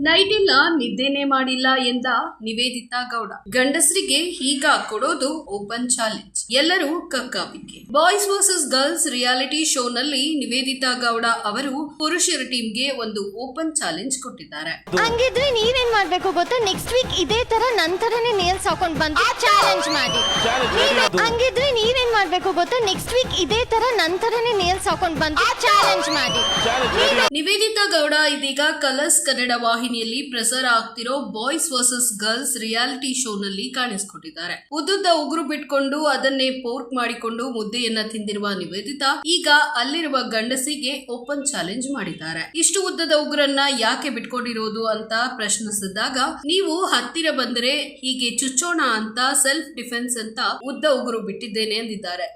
Night ಇಲ್ಲ ನಿದ್ದೆನೆ ಮಾಡಿಲ್ಲ ಎಂದ ನಿವೇದಿತಾ ಗೌಡ. ಗಂಡಸರಿಗೆ ಈಗ ಕೊಡೋದು ಓಪನ್ ಚಾಲೆಂಜ್. ಎಲ್ಲರೂ ಕಕ್ಕಾಬಿಕ್ಕಿ. ಬಾಯ್ಸ್ ವರ್ಸಸ್ ಗರ್ಲ್ಸ್ ರಿಯಾಲಿಟಿ ಶೋನಲ್ಲಿ ನಿವೇದಿತಾ ಗೌಡ ಅವರು ಪುರುಷರ ಟೀಮ್ಗೆ ಒಂದು ಓಪನ್ ಚಾಲೆಂಜ್ ಕೊಟ್ಟಿದ್ದಾರೆ. ಹಂಗಿದ್ರೆ ನೀವೇನ್ ಮಾಡ್ಬೇಕು ಗೊತ್ತಾ? ನೆಕ್ಸ್ಟ್ ವೀಕ್ ಇದೇ ತರ ನಂತರನೇ ನೇಲ್ಸ್ ಹಾಕೊಂಡ್ ಬಂದು ಚಾಲೆಂಜ್ ಮಾಡಿ. ಹಂಗಿದ್ರೆ ನೀವೇನ್ ಮಾಡ್ಬೇಕು ಗೊತ್ತಾ? ನೆಕ್ಸ್ಟ್ ವೀಕ್ ಇದೇ ತರ ನಂತರನೇ ನೇಲ್ಸ್ ಹಾಕೊಂಡ್ ಬಂದು ಚಾಲೆಂಜ್. ಮಾಡಿ. ನಿವೇದಿತಾ ಗೌಡ ಇದೀಗ ಕಲರ್ಸ್ ಕನ್ನಡ ವಾಹಿನಿಯಲ್ಲಿ ಪ್ರಸಾರ ಆಗ್ತಿರೋ ಬಾಯ್ಸ್ ವರ್ಸಸ್ ಗರ್ಲ್ಸ್ ರಿಯಾಲಿಟಿ ಶೋನಲ್ಲಿ ಕಾಣಿಸಿಕೊಂಡಿದ್ದಾರೆ ಉದ್ದುದ್ದ ಉಗುರು ಬಿಟ್ಕೊಂಡು ಅದನ್ನೇ ಪೋರ್ಕ್ ಮಾಡಿಕೊಂಡು ಮುದ್ದೆಯನ್ನ ತಿಂದಿರುವ ನಿವೇದಿತಾ ಈಗ ಅಲ್ಲಿರುವ ಗಂಡಸಿಗೆ ಓಪನ್ ಚಾಲೆಂಜ್ ಮಾಡಿದ್ದಾರೆ. ಇಷ್ಟು ಉದ್ದದ ಉಗುರನ್ನ ಯಾಕೆ ಬಿಟ್ಕೊಂಡಿರೋದು ಅಂತ ಪ್ರಶ್ನಿಸಿದಾಗ ನೀವು ಹತ್ತಿರ ಬಂದರೆ ಹೀಗೆ ಚುಚ್ಚೋಣ ಅಂತ ಸೆಲ್ಫ್ ಡಿಫೆನ್ಸ್ ಅಂತ ಉದ್ದ ಉಗುರು ಬಿಟ್ಟಿದ್ದೇನೆ ಅಂದಿದ್ದಾರೆ.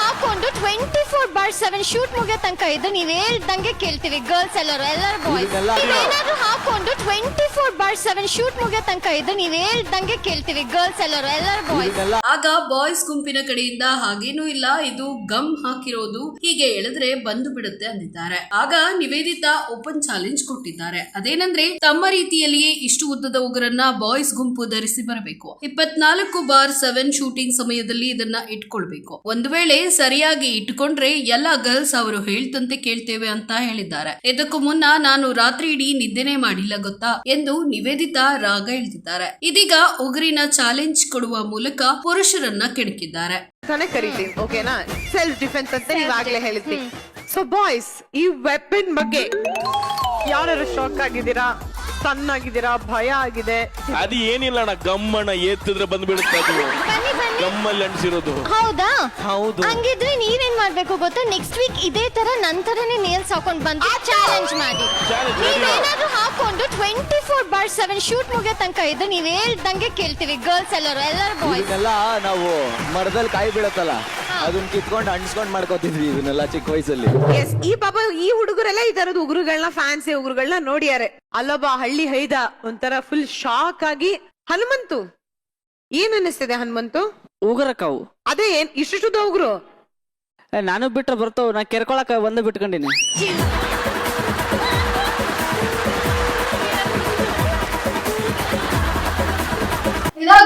ಹಾಕೊಂಡು twenty four by seven shoot ಮುಗಿಯೋ ತನಕ ಇದು ನೀವ್ ಹೇಳ್ದಂಗೆ ಕೇಳ್ತೀವಿ ಗರ್ಲ್ಸ್ ಎಲ್ಲರೂ ಎಲ್ಲರೂ ಬಾಯ್ಸ್ ನೀವೇನಾದ್ರೂ ಹಾಕೊಂಡು twenty four by seven shoot ಮುಗಿಯೋ ತನಕ ಇದ್ರೆ ನೀವ್ ಹೇಳ್ದಂಗೆ ಕೇಳ್ತೀವಿ ಗರ್ಲ್ಸ್ ಎಲ್ಲರೂ ಎಲ್ಲರೂ ಬಾಯ್ಸ್ ಆಗ ಬಾಯ್ಸ್ ಗುಂಪಿನ ಕಡೆಯಿಂದ ಹಾಗೇನೂ ಇಲ್ಲ, ಇದು ಗಮ್ ಹಾಕಿರೋದು, ಹೀಗೆ ಎಳೆದ್ರೆ ಬಂದು ಬಿಡುತ್ತೆ ಅಂದಿದ್ದಾರೆ. ಆಗ ನಿವೇದಿತಾ ಓಪನ್ ಚಾಲೆಂಜ್ ಕೊಟ್ಟಿದ್ದಾರೆ. ಅದೇನಂದ್ರೆ, ತಮ್ಮ ರೀತಿಯಲ್ಲಿಯೇ ಇಷ್ಟು ಉದ್ದದ ಉಗುರನ್ನ ಬಾಯ್ಸ್ ಗುಂಪು ಧರಿಸಿ ಬರಬೇಕು. ಇಪ್ಪತ್ನಾಲ್ಕು ಬಾರ್ ಸೆವೆನ್ ಶೂಟಿಂಗ್ ಸಮಯದಲ್ಲಿ ಇದನ್ನ ಇಟ್ಕೊಳ್ಬೇಕು. ಒಂದು ವೇಳೆ ಸರಿಯಾಗಿ ಇಟ್ಕೊಂಡ್ರೆ ಎಲ್ಲ ಗರ್ಲ್ಸ್ ಅವರು ಹೇಳ್ತಂತೆ ಕೇಳ್ತೇವೆ ಅಂತ ಹೇಳಿದ್ದಾರೆ. ಇದಕ್ಕೂ ಮುನ್ನ ನಾನು ರಾತ್ರಿ ಇಡೀ ನಿದ್ದೆನೆ ಮಾಡಿಲ್ಲ ಗೊತ್ತಾ ಎಂದು ನಿವೇದಿತಾ ರಾಗ ಹೇಳ್ತಿದ್ದಾರೆ. ಇದೀಗ ಉಗುರಿನ ಚಾಲೆಂಜ್ ಕೊಡುವ ಮೂಲಕ ಪುರುಷರನ್ನ ಕೆಣಕಿದ್ದಾರೆ. ಕರಿತೀವಿ ಓಕೆನಾ ಸೆಲ್ಫ್ ಡಿಫೆನ್ಸ್ ಅಂತ ಹೇಳಿದ್ರಿ. ಸೊ ಬಾಯ್ಸ್ ಈ ವೆಪನ್ ಬಗ್ಗೆ ಯಾರು ಶಾಕ್ ಆಗಿದ್ದೀರಾ ಸಣ್ಣಾಗಿದ್ದೀರಾ? ಭಯ ಆಗಿದೆ. ಅದು ಏನಿಲ್ಲ ಅಣ್ಣ ಗಮ್ಮಣ್ಣ ಎತ್ತಿದ್ರೆ ಬಂದ್ಬಿಡುತ್ತೆ ಅದು. ಬನ್ನಿ ಬನ್ನಿ. ಗಮ್ಮಲ್ಲಿ ಅನ್ಸಿರೋದು. ಹೌದಾ? ಹೌದು. ಹಂಗಿದ್ರೆ ನೀವೇನ್ ಮಾಡ್ಬೇಕು ಗೊತ್ತಾ? ನೆಕ್ಸ್ಟ್ ವೀಕ್ ಇದೇ ತರ ನಂತರನೇ ನೇಲ್ಸ್ ಹಾಕೊಂಡ್ ಬಂದು ಚಾಲೆಂಜ್ ಮಾಡಿ. Challenge ready. ನೀವೇನಾದ್ರೂ ಹಾಕೊಂಡು twenty four by seven shoot ಮುಗಿಯೋ ತನಕ ಇದ್ದು ನೀವ್ ಹೇಳ್ದಂಗೆ ಕೇಳ್ತೀವಿ ಗರ್ಲ್ಸ್ ಎಲ್ಲರೂ ಎಲ್ಲರೂ ಬಾಯ್ಸ್ ಎಲ್ಲ ನಾವು ಮರದಲ್ಲಿ ಕಾಯಿ ಬೀಳತ್ತಲ್ಲ. ಅದನ್ನ ಕಿತ್ಕೊಂಡು ಅಂಟಿಸ್ಕೊಂಡು ಮಾಡ್ಕೋತಿದ್ವಿ ಇದನ್ನೆಲ್ಲ ಚಿಕ್ಕ ವಯಸ್ಸಲ್ಲಿ. ಎಸ್ ಈ ಪಾಪ ಈ ಹುಡುಗರೆಲ್ಲ ಈ ತರದ ಉಗುರುಗಳನ್ನ ಫ್ಯಾನ್ಸಿ ಉಗುರುಗಳನ್ನ ನೋಡಿಯಾರೆ. ಅಲ್ಲೊಬ್ಬ ಹಳ್ಳಿ ಹೈದ ಒಂಥರ ಫುಲ್ ಶಾಕ್ ಆಗಿ ಹನುಮಂತು ಏನ್ ಅನ್ನಿಸ್ತಿದೆ ಹನುಮಂತು? ಉಗುರಕ್ಕವು ಅದೇ ಏನ್ ಇಷ್ಟು ಉಗುರು? ಏ, ನಾನು ಬಿಟ್ರೆ ಬರ್ತಾವ್ ನಾ ಕೆರ್ಕೊಳಕ ಒಂದು ಬಿಟ್ಕೊಂಡಿನಿ.